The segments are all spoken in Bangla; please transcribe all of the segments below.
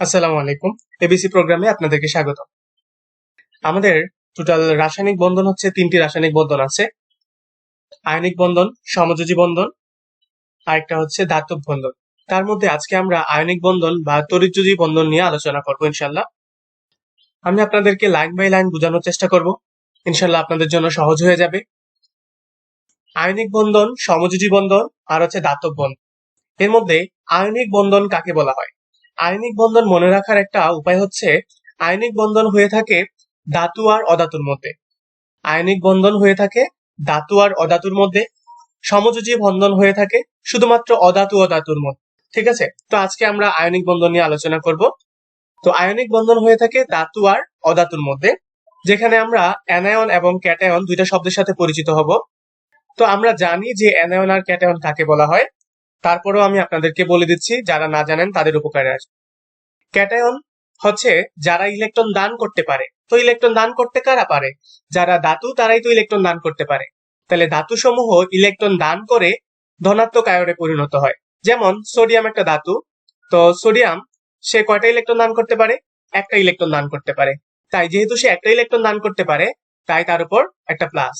আসসালামু আলাইকুম। এবিসি প্রোগ্রামে আপনাদেরকে স্বাগত আমাদের টোটাল রাসায়নিক বন্ধন হচ্ছে তিনটি রাসায়নিক বন্ধন আছে। আয়নিক বন্ধন, সমযোজী বন্ধন, আরেকটা হচ্ছে ধাতব বন্ধন। তার মধ্যে আজকে আমরা আয়নিক বন্ধন বা তরিযোজী বন্ধন নিয়ে আলোচনা করব ইনশাল্লাহ আমি আপনাদেরকে লাইন বাই লাইন বোঝানোর চেষ্টা করব। ইনশাল্লাহ আপনাদের জন্য সহজ হয়ে যাবে। আয়নিক বন্ধন, সমযোজী বন্ধন আর হচ্ছে ধাতব বন্ধন। এর মধ্যে আয়নিক বন্ধন কাকে বলা হয়? আয়নিক বন্ধন মনে রাখার একটা উপায় হচ্ছে আয়নিক বন্ধন হয়ে থাকে ধাতু আর অধাতুর মধ্যে। আয়নিক বন্ধন হয়ে থাকে ধাতু আর অধাতুর মধ্যে। সমযোজী বন্ধন হয়ে থাকে শুধুমাত্র অধাতু অধাতুর ধাতুর মধ্যে। ঠিক আছে? তো আজকে আমরা আয়নিক বন্ধন নিয়ে আলোচনা করব। তো আয়নিক বন্ধন হয়ে থাকে ধাতু আর অধাতুর মধ্যে, যেখানে আমরা অ্যানায়ন এবং ক্যাটায়ন দুইটা শব্দের সাথে পরিচিত হব। তো আমরা জানি যে অ্যানায়ন আর ক্যাটায়ন কাকে বলা হয়। তারপরেও আমি আপনাদেরকে বলে দিচ্ছি, যারা না জানেন তাদের উপকারে আসবে। ক্যাটায়ন হচ্ছে যারা ইলেকট্রন দান করতে পারে। তো ইলেকট্রন দান করতে কারা পারে? যারা ধাতু, তারাই তো ইলেকট্রন দান করতে পারে। তাহলে ধাতু সমূহ ইলেকট্রন দান করে ধনাত্মক আয়নে পরিণত হয়। যেমন সোডিয়াম একটা ধাতু, তো সোডিয়াম, সে কয়টা ইলেকট্রন দান করতে পারে? একটা ইলেকট্রন দান করতে পারে। তাই যেহেতু সে একটা ইলেকট্রন দান করতে পারে, তাই তার উপর একটা প্লাস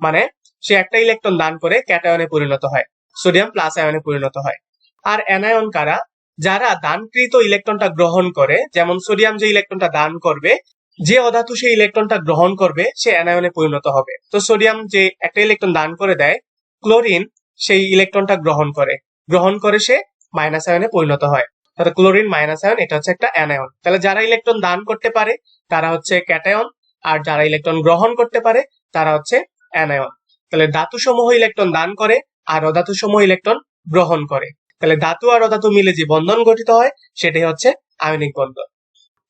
মানে সে একটা ইলেকট্রন দান করে ক্যাটায়নে পরিণত হয়। সোডিয়াম প্লাস আয়নে পরিণত হয়। আর অ্যানায়ন কারা? যারা দানকৃত ইলেকট্রনটা গ্রহণ করে, যেমন সোডিয়াম যে ইলেকট্রনটা দান করবে, যে অধাতু সেই ইলেকট্রনটা গ্রহণ করবে, সে অ্যানায়নে পরিণত হবে। তো সোডিয়াম যে একটা ইলেকট্রন দান করে দেয় ক্লোরিন সেই ইলেকট্রনটা গ্রহণ করে। গ্রহণ করে সে মাইনাস আয়নে পরিণত হয়। তাহলে ক্লোরিন মাইনাস আয়ন এটা হচ্ছে একটা অ্যানায়ন তাহলে যারা ইলেকট্রন দান করতে পারে, তারা হচ্ছে ক্যাটায়ন আর যারা ইলেকট্রন গ্রহণ করতে পারে, তারা হচ্ছে অ্যানায়ন তাহলে ধাতু সমূহ ইলেকট্রন দান করে আর অধাতু সমূহ ইলেকট্রন গ্রহণ করে। তাহলে ধাতু আর অধাতু মিলে যে বন্ধন গঠিত হয়, সেটাই হচ্ছে আয়নিক বন্ধন।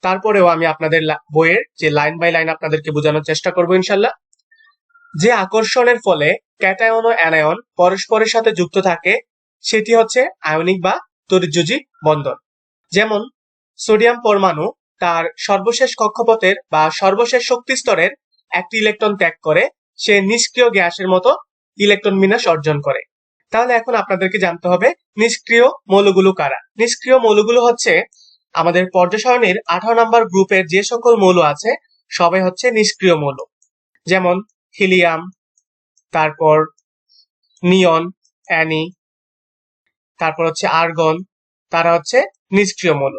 তারপরেও আমি আপনাদের বইয়ের যে লাইন বাই লাইন আপনাদেরকে বোঝানোর চেষ্টা করব ইনশাল্লাহ। যে আকর্ষণের ফলে ক্যাটায়ন ও অ্যানায়ন পরস্পরের সাথে যুক্ত থাকে, সেটি হচ্ছে আয়নিক বা তরিযোজী বন্ধন। যেমন, সোডিয়াম পরমাণু তার সর্বশেষ কক্ষপথের বা সর্বশেষ শক্তি স্তরের একটি ইলেকট্রন ত্যাগ করে, সে নিষ্ক্রিয় গ্যাসের মতো ইলেকট্রন বিন্যাস অর্জন করে। তাহলে এখন আপনাদেরকে জানতে হবে, নিষ্ক্রিয় মৌলগুলো কারা? নিষ্ক্রিয় মৌলগুলো হচ্ছে আমাদের পর্যায় আঠারো নম্বর গ্রুপের যে সকল মৌল আছে, সবাই হচ্ছে নিষ্ক্রিয় মৌল। যেমন হিলিয়াম, তারপর নিয়ন, অ্যানি, তারপর হচ্ছে আর্গন, তারা হচ্ছে নিষ্ক্রিয় মৌল।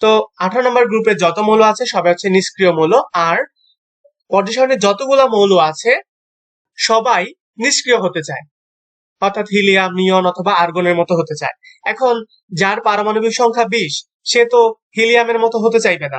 তো আঠারো নম্বর গ্রুপের যত মৌল আছে, সবাই হচ্ছে নিষ্ক্রিয় মৌল। আর পর্যায় সারণীর যতগুলো মৌল আছে, সবাই নিষ্ক্রিয় হতে চায়। অর্থাৎ হিলিয়াম, নিয়ন অথবা আর্গনের মতো হতে চায়। এখন যার পারমাণবিক সংখ্যা বিশ, সে তো হিলিয়ামের মতো হতে চাইবে না।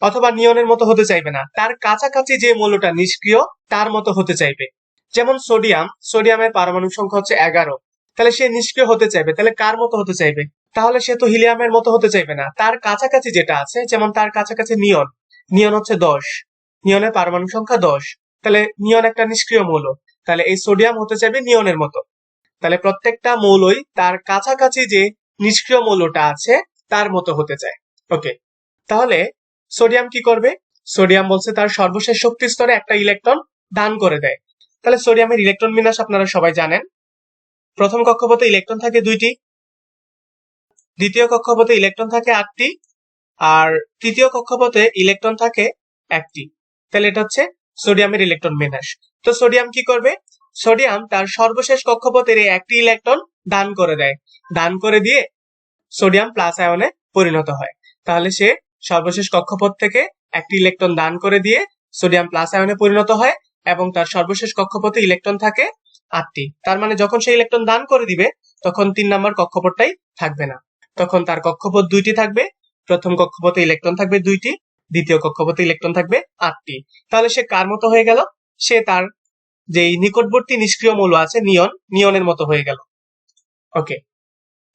অথবা নিয়নের মতো হতে চাইবে না। তার কাছাকাছি যে মৌলটা নিষ্ক্রিয়, তার মতো হতে চাইবে। যেমন সোডিয়াম, সোডিয়ামের পারমাণবিক সংখ্যা হচ্ছে এগারো। তাহলে সে নিষ্ক্রিয় হতে চাইবে। তাহলে কার মতো হতে চাইবে? তাহলে সে তো হিলিয়ামের মতো হতে চাইবে না। তার কাছাকাছি যেটা আছে, যেমন তার কাছাকাছি নিয়ন। নিয়ন হচ্ছে দশ। নিয়নের পারমাণবিক সংখ্যা দশ। তাহলে নিয়ন একটা নিষ্ক্রিয় মৌল। তাহলে এই সোডিয়াম হতে চাইবে নিয়নের মতো। তাহলে প্রত্যেকটা মৌলই তার কাছাকাছি যে নিষ্ক্রিয় মৌলটা আছে, তার মতো হতে চায়। ওকে তাহলে সোডিয়াম কি করবে? সোডিয়াম বলছে তার সর্বশেষ শক্তি স্তরে একটা ইলেকট্রন দান করে দেয়। তাহলে সোডিয়ামের ইলেকট্রন বিন্যাস আপনারা সবাই জানেন। প্রথম কক্ষপথে ইলেকট্রন থাকে দুইটি। দ্বিতীয় কক্ষপথে ইলেকট্রন থাকে আটটি। আর তৃতীয় কক্ষপথে ইলেকট্রন থাকে একটি। তাহলে এটা হচ্ছে সোডিয়ামের ইলেকট্রন বিন্যাস তো সোডিয়াম কি করবে? সোডিয়াম তার সর্বশেষ কক্ষপথের একটি ইলেকট্রন দান করে দেয়। দান করে দিয়ে সোডিয়াম প্লাস আয়নে পরিণত হয়। তাহলে সে সর্বশেষ কক্ষপথ থেকে একটি ইলেকট্রন দান করে দিয়ে সোডিয়াম প্লাস আয়নে পরিণত হয় এবং তার সর্বশেষ কক্ষপথে ইলেকট্রন থাকে আটটি। তার মানে যখন সে ইলেকট্রন দান করে দিবে, তখন তিন নম্বর কক্ষপথটাই থাকবে না। তখন তার কক্ষপথ দুইটি থাকবে। প্রথম কক্ষপথে ইলেকট্রন থাকবে দুইটি, দ্বিতীয় কক্ষপথে ইলেকট্রন থাকবে আটটি। তাহলে সে কার মতো হয়ে গেল? সে তার যেই নিকটবর্তী নিষ্ক্রিয় মৌল আছে, নিয়ন, নিয়নের মতো হয়ে গেল। ওকে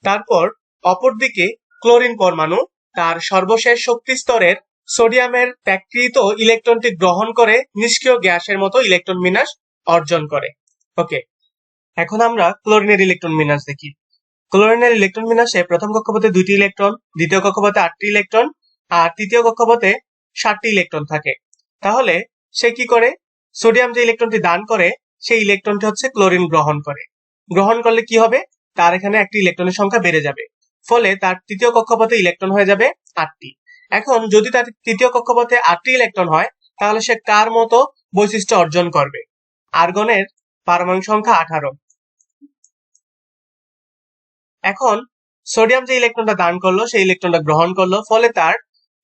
তারপর অপরদিকে ক্লোরিন পরমাণু, তার সর্বশেষ শক্তি স্তরের সোডিয়ামের ত্যাগকৃত ইলেকট্রনটি গ্রহণ করে নিষ্ক্রিয় গ্যাসের মতো ইলেকট্রন বিন্যাস অর্জন করে। ওকে এখন আমরা ক্লোরিনের ইলেকট্রন বিন্যাস দেখি। ক্লোরিনের ইলেকট্রন বিন্যাসে প্রথম কক্ষপথে দুইটি ইলেকট্রন, দ্বিতীয় কক্ষপথে আটটি ইলেকট্রন, আর তৃতীয় কক্ষপথে ষাটটি ইলেকট্রন থাকে। তাহলে সে কি করে? সোডিয়াম যে ইলেকট্রনটি দান করে, সেই ইলেকট্রনটি হচ্ছে ক্লোরিন গ্রহণ করে। গ্রহণ করলে কি হবে? তার এখানে একটি ইলেকট্রনের সংখ্যা বেড়ে যাবে। ফলে তার তৃতীয় কক্ষপথে ইলেকট্রন হয়ে যাবে আটটি। এখন যদি তার তৃতীয় কক্ষপথে আটটি ইলেকট্রন হয়, তাহলে সে কার মতো বৈশিষ্ট্য অর্জন করবে? আর্গনের পারমাণবিক সংখ্যা আঠারো। এখন সোডিয়াম যে ইলেকট্রনটা দান করল, সেই ইলেকট্রনটা গ্রহণ করল, ফলে তার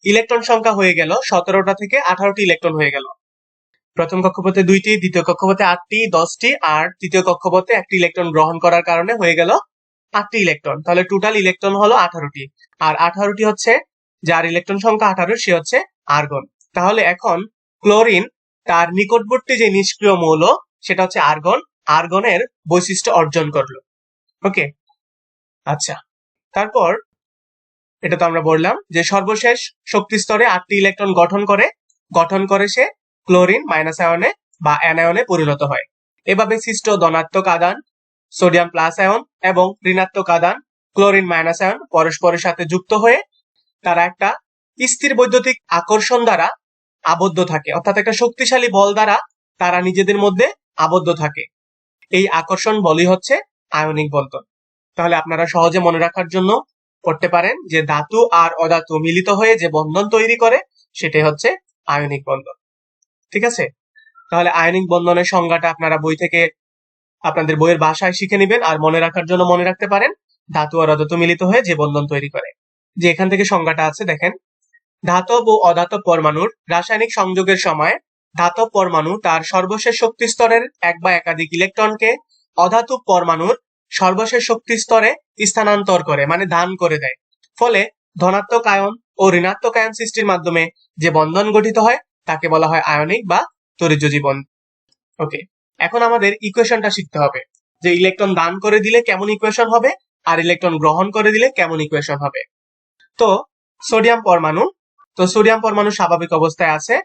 ইলেকট্রন সংখ্যা হয়ে গেল সতেরোটা থেকে আঠারোটি ইলেকট্রন হয়ে গেল। প্রথম কক্ষপথে দুইটি, দ্বিতীয় কক্ষপথে আটটি, দশটি, আর তৃতীয় কক্ষপথে একটি ইলেকট্রন গ্রহণ করার কারণে হয়ে গেল আটটি ইলেকট্রন। তাহলে টোটাল ইলেকট্রন হলো আঠারোটি। আর আঠারোটি হচ্ছে, যার ইলেকট্রন সংখ্যা আঠারো, সে হচ্ছে আর্গন। তাহলে এখন ক্লোরিন, তার নিকটবর্তী যে নিষ্ক্রিয় মৌল, সেটা হচ্ছে আর্গন। আর্গনের বৈশিষ্ট্য অর্জন করল। ওকে? আচ্ছা। তারপর, এটা তো আমরা বললাম যে সর্বশেষ শক্তি স্তরে আটটি ইলেকট্রন গঠন করে। গঠন করে সে ক্লোরিন মাইনাস আয়নে বা অ্যানায়নে পরিণত হয়। এভাবে সৃষ্ট ধনাত্মক আদান সোডিয়াম প্লাস আয়ন এবং ঋণাত্মক আদান ক্লোরিন মাইনাস আয়ন পরস্পরের সাথে যুক্ত হয়ে তারা একটা স্থির বৈদ্যুতিক আকর্ষণ দ্বারা আবদ্ধ থাকে। অর্থাৎ একটা শক্তিশালী বল দ্বারা তারা নিজেদের মধ্যে আবদ্ধ থাকে। এই আকর্ষণ বলই হচ্ছে আয়নিক বন্ধন তাহলে আপনারা সহজে মনে রাখার জন্য করতে পারেন যে ধাতু আর অধাতু মিলিত হয়ে যে বন্ধন তৈরি করে, সেটাই হচ্ছে আয়নিক বন্ধন ঠিক আছে? তাহলে আয়নিক বন্ধনের সংজ্ঞাটা আপনারা বই থেকে আপনাদের বইয়ের ভাষায় শিখে নেবেন আর মনে রাখার জন্য মনে রাখতে পারেন। ধাতু আর অধাতু মিলিত হয়ে যে বন্ধন তৈরি করে। যে এখান থেকে সংজ্ঞাটা আছে, দেখেন। ধাতব ও অধাতব পরমাণুর রাসায়নিক সংযোগের সময় ধাতব পরমাণু তার সর্বশেষ শক্তি স্তরের এক বা একাধিক ইলেকট্রনকে অধাতব পরমাণুর সর্বশেষ শক্তি স্তরে স্থানান্তর করে মানে দান করে দেয়। ফলে ধনাত্মক আয়ন ও ঋণাত্মক আয়ন সৃষ্টির মাধ্যমে যে বন্ধন গঠিত হয় তাকে বলা হয় আয়নিক বা তরিজ্যোজি বন্ধন ওকে এখন আমাদের ইকুয়েশনটা শিখতে হবে। যে ইলেকট্রন দান করে দিলে কেমন ইকুয়েশন হবে, আর ইলেকট্রন গ্রহণ করে দিলে কেমন ইকুয়েশন হবে। তো সোডিয়াম পরমাণু, তো সোডিয়াম পরমাণু স্বাভাবিক অবস্থায় আছে।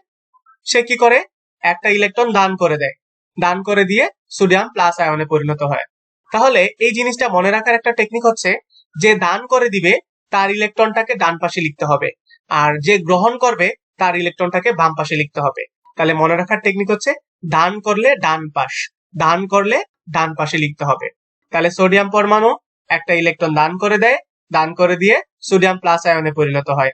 সে কি করে? একটা ইলেকট্রন দান করে দেয়। দান করে দিয়ে সোডিয়াম প্লাস আয়নে পরিণত হয়। তাহলে এই জিনিসটা মনে রাখার একটা টেকনিক হচ্ছে, যে দান করে দিবে, তার ইলেকট্রনটাকে ডান পাশে লিখতে হবে। আর যে গ্রহণ করবে তার ইলেকট্রনটাকে বাম পাশে লিখতে হবে। তাহলে মনে রাখার টেকনিক হচ্ছে দান করলে ডান পাশ দান করলে ডান পাশে লিখতে হবে। তাহলে সোডিয়াম পরমাণু একটা ইলেকট্রন দান করে দেয় দান করে দিয়ে সোডিয়াম প্লাস আয়নে পরিণত হয়।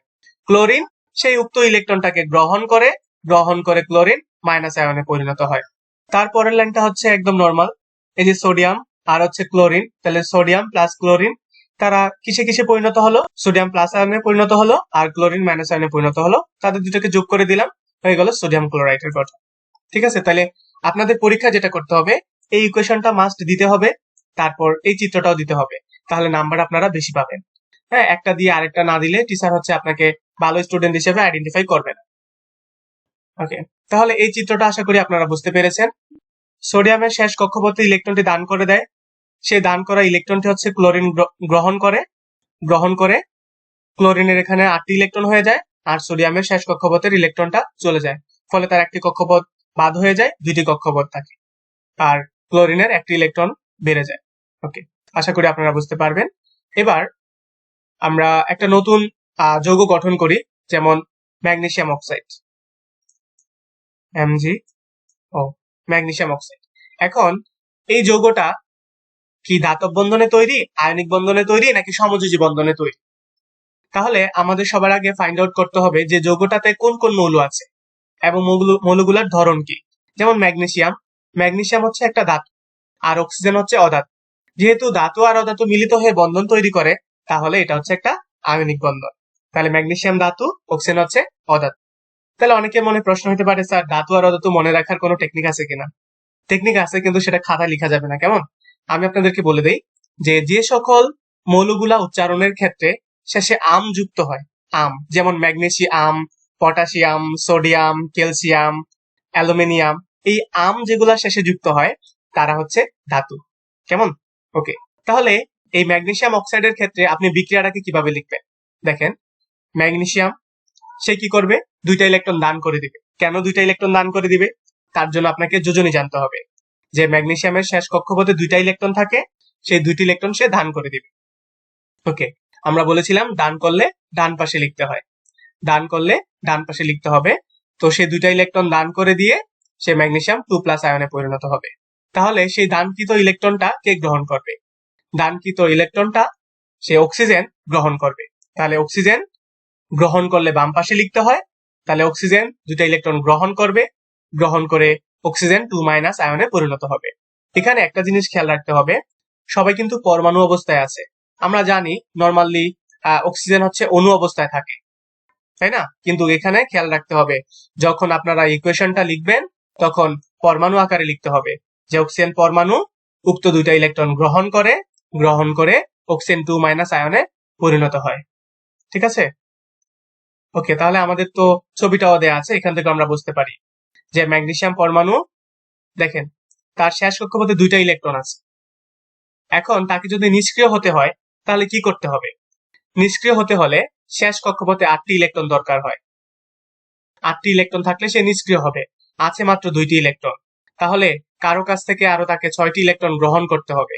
ক্লোরিন সেই উক্ত ইলেকট্রনটাকে গ্রহণ করে গ্রহণ করে ক্লোরিন মাইনাস আয়নে পরিণত হয়। তারপরের লাইনটা হচ্ছে একদম নর্মাল এই যে সোডিয়াম আর হচ্ছে ক্লোরিন তাহলে সোডিয়াম প্লাস ক্লোরিন তারা কিসে কিসে পরিণত হলো? সোডিয়াম প্লাস আয়নে পরিণত হলো আর ক্লোরিন মাইনাস আয়নে পরিণত হলো। তাদের দুটোকে যোগ করে দিলাম, হয়ে গেল সোডিয়াম ক্লোরাইডের গঠন। ঠিক আছে? তাহলে আপনাদের পরীক্ষা যেটা করতে হবে, এই ইকুয়েশনটা মাস্ট দিতে হবে, তারপর এই চিত্রটাও দিতে হবে। তাহলে নাম্বার আপনারা বেশি পাবেন। হ্যাঁ একটা দিয়ে আরেকটা না দিলে টিচার হচ্ছে আপনাকে ভালো স্টুডেন্ট হিসেবে আইডেন্টিফাই করবে না। ওকে তাহলে এই চিত্রটা আশা করি আপনারা বুঝতে পেরেছেন। সোডিয়ামের শেষ কক্ষপথে ইলেকট্রনটি দান করে দেয়। সে দান করা ইলেকট্রনটি হচ্ছে ক্লোরিন গ্রহণ করে গ্রহণ করে, ক্লোরিনের এখানে আটটি ইলেকট্রন হয়ে যায়, আর সোডিয়ামের শেষ কক্ষপথের ইলেকট্রনটা চলে যায়। ফলে তার একটি কক্ষপথ বাদ হয়ে যায়, দুইটি কক্ষপথ থাকে, আর ক্লোরিনের একটি ইলেকট্রন বেড়ে যায়। ওকে আশা করি আপনারা বুঝতে পারবেন। এবার আমরা একটা নতুন যৌগ গঠন করি, যেমন magnesium oxide. MG O, magnesium oxide. এখন এই যৌগটা কি ধাতব বন্ধনে তৈরি, আয়নিক বন্ধনে তৈরি, নাকি সমযোজী বন্ধনে তৈরি? তাহলে আমাদের সবার আগে ফাইন্ড আউট করতে হবে যে যৌগটাতে কোন কোন মৌল আছে এবং মৌলগুলোর ধরন কি। যেমন ম্যাগনেসিয়াম ম্যাগনেসিয়াম হচ্ছে একটা ধাতু, আর অক্সিজেন হচ্ছে অধাতু। যেহেতু ধাতু আর অধাতু মিলিত হয়ে বন্ধন তৈরি করে, তাহলে এটা হচ্ছে একটা আয়নিক বন্ধন। তাহলে ম্যাগনেসিয়াম ধাতু, অক্সিজেন হচ্ছে অধাতু। তাহলে অনেকের মনে প্রশ্ন হতে পারে, স্যার, ধাতু আর অধাতু মনে রাখার কোনো টেকনিক আছে কিনা? টেকনিক আছে, কিন্তু সেটা খাতায় লেখা যাবে না, কেমন? আমি আপনাদেরকে বলে দেই যে যে সকল মৌলগুলা উচ্চারণের ক্ষেত্রে শেষে আম যুক্ত হয়। আম, যেমন magnesium, potassium, sodium, calcium, aluminium, এই আম যেগুলা শেষে যুক্ত হয়, তারা হচ্ছে ধাতু। কেমন? ওকে। তাহলে এই ম্যাগনেসিয়াম অক্সাইডের ক্ষেত্রে আপনি বিক্রিয়াটাকে কীভাবে লিখবেন? দেখেন, ম্যাগনেসিয়াম, সে কি করবে? দুইটা ইলেকট্রন দান করে দিবে। কেন দুইটা ইলেকট্রন দান করে দিবে? তার জন্য আপনাকে যোজনী জানতে হবে। যে ম্যাগনেসিয়ামের শেষ কক্ষপথে দুইটা ইলেকট্রন থাকে, সেই দুইটি ইলেকট্রন সে দান করে দিবে। ওকে, আমরা বলেছিলাম দান করলে ডান পাশে লিখতে হয়। দান করলে ডান পাশে লিখতে হবে। তো সে দুইটা ইলেকট্রন দান করে দিয়ে সে ম্যাগনেসিয়াম টু প্লাস আয়নে পরিণত হবে। তাহলে সেই দানকৃত ইলেকট্রনটা কে গ্রহণ করবে? দানকৃত ইলেকট্রনটা সে অক্সিজেন গ্রহণ করবে। তাহলে অক্সিজেন গ্রহণ করলে বাম পাশে লিখতে হয়। তাহলে অক্সিজেন দুটা ইলেকট্রন গ্রহণ করবে। গ্রহণ করে অক্সিজেন টু মাইনাস আয়নে পরিণত হবে। এখানে একটা জিনিস খেয়াল রাখতে হবে, সবাই কিন্তু পরমাণু অবস্থায় আছে। আমরা জানি নর্মালি অক্সিজেন হচ্ছে অণু অবস্থায় থাকে। তাই না? কিন্তু এখানে খেয়াল রাখতে হবে, যখন আপনারা ইকুয়েশনটা লিখবেন, তখন পরমাণু আকারে লিখতে হবে। যে অক্সিজেন পরমাণু উক্ত দুইটা ইলেকট্রন গ্রহণ করে গ্রহণ করে অক্সিজেন টু মাইনাস আয়নে পরিণত হয়। ঠিক আছে? ওকে তাহলে আমাদের তো ছবিটাও দেয়া আছে, এখান থেকে আমরা বুঝতে পারি। যে ম্যাগনেসিয়াম পরমাণু, দেখেন, তার শেষ কক্ষপথে দুইটা ইলেকট্রন আছে। এখন তাকে যদি নিষ্ক্রিয় হতে হয়, তাহলে কি করতে হবে? নিষ্ক্রিয় হতে হলে শেষ কক্ষপথে আটটি ইলেকট্রন দরকার হয়। আটটি ইলেকট্রন থাকলে সে নিষ্ক্রিয় হবে। আছে মাত্র দুইটি ইলেকট্রন। তাহলে কারও কাছ থেকে আরও তাকে ছয়টি ইলেকট্রন গ্রহণ করতে হবে।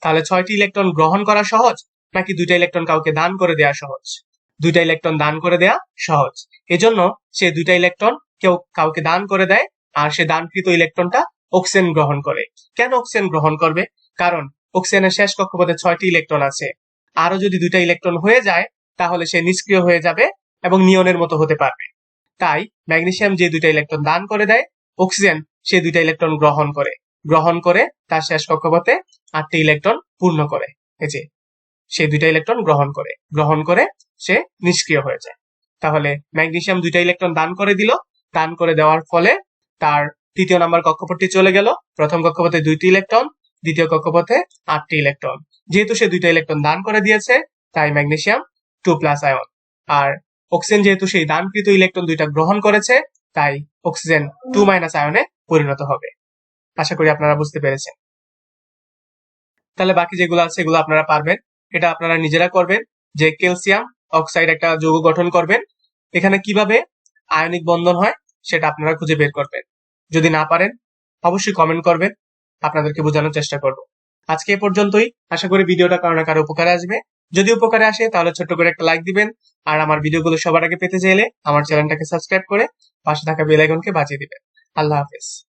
তাহলে ছয়টি ইলেকট্রন গ্রহণ করা সহজ, নাকি দুইটা ইলেকট্রন কাউকে দান করে দেওয়া সহজ? দুইটা ইলেকট্রন দান করে দেয়া সহজ। এজন্য সে দুইটা ইলেকট্রন কেউ কাউকে দান করে দেয়, আর সে দানকৃত ইলেকট্রনটা অক্সিজেন গ্রহণ করে। কেন অক্সিজেন গ্রহণ করবে? কারণ অক্সিজেনের শেষ কক্ষপথে ছয়টি ইলেকট্রন আছে। আরও যদি দুইটা ইলেকট্রন হয়ে যায়, তাহলে সে নিষ্ক্রিয় হয়ে যাবে এবং নিয়নের মতো হতে পারবে। তাই ম্যাগনেসিয়াম যে দুইটা ইলেকট্রন দান করে দেয় অক্সিজেন সে দুইটা ইলেকট্রন গ্রহণ করে। গ্রহণ করে তার শেষ কক্ষপথে আটটি ইলেকট্রন পূর্ণ করে। এই যে, সে দুইটা ইলেকট্রন গ্রহণ করে। গ্রহণ করে সে নিষ্ক্রিয় হয়ে যায়। তাহলে ম্যাগনেসিয়াম দুইটা ইলেকট্রন দান করে দিল দান করে দেওয়ার ফলে তার তৃতীয় নাম্বার কক্ষপথটি চলে গেল। প্রথম কক্ষপথে দুইটি ইলেকট্রন, দ্বিতীয় কক্ষপথে আটটি ইলেকট্রন। যেহেতু সে দুইটা ইলেকট্রন দান করে দিয়েছে, তাই ম্যাগনেসিয়াম টু প্লাস আয়ন। আর অক্সিজেন যেহেতু সেই দানকৃত ইলেকট্রন দুইটা গ্রহণ করেছে, তাই অক্সিজেন টু মাইনাস আয়নে পরিণত হবে। আশা করি আপনারা বুঝতে পেরেছেন। তাহলে বাকি যেগুলো আছে সেগুলো আপনারা পারবেন। এটা আপনারা নিজেরা করবেন। যে ক্যালসিয়াম অক্সাইড একটা যৌগ গঠন করবেন। এখানে কীভাবে আয়নিক বন্ধন হয়, সেটা আপনারা খুঁজে বের করবেন। যদি না পারেন, অবশ্যই কমেন্ট করবেন, আপনাদেরকে বোঝানোর চেষ্টা করব। আজকে এ পর্যন্তই। আশা করি ভিডিওটা কারও না কারও উপকারে আসবে। যদি উপকারে আসে, তাহলে ছোট্ট করে একটা লাইক দিবেন, আর আমার ভিডিওগুলো সবার আগে পেতে চাইলে আমার চ্যানেলটাকে সাবস্ক্রাইব করে পাশে থাকা বেল বাঁচিয়ে দিবেন। আল্লাহ হাফেজ।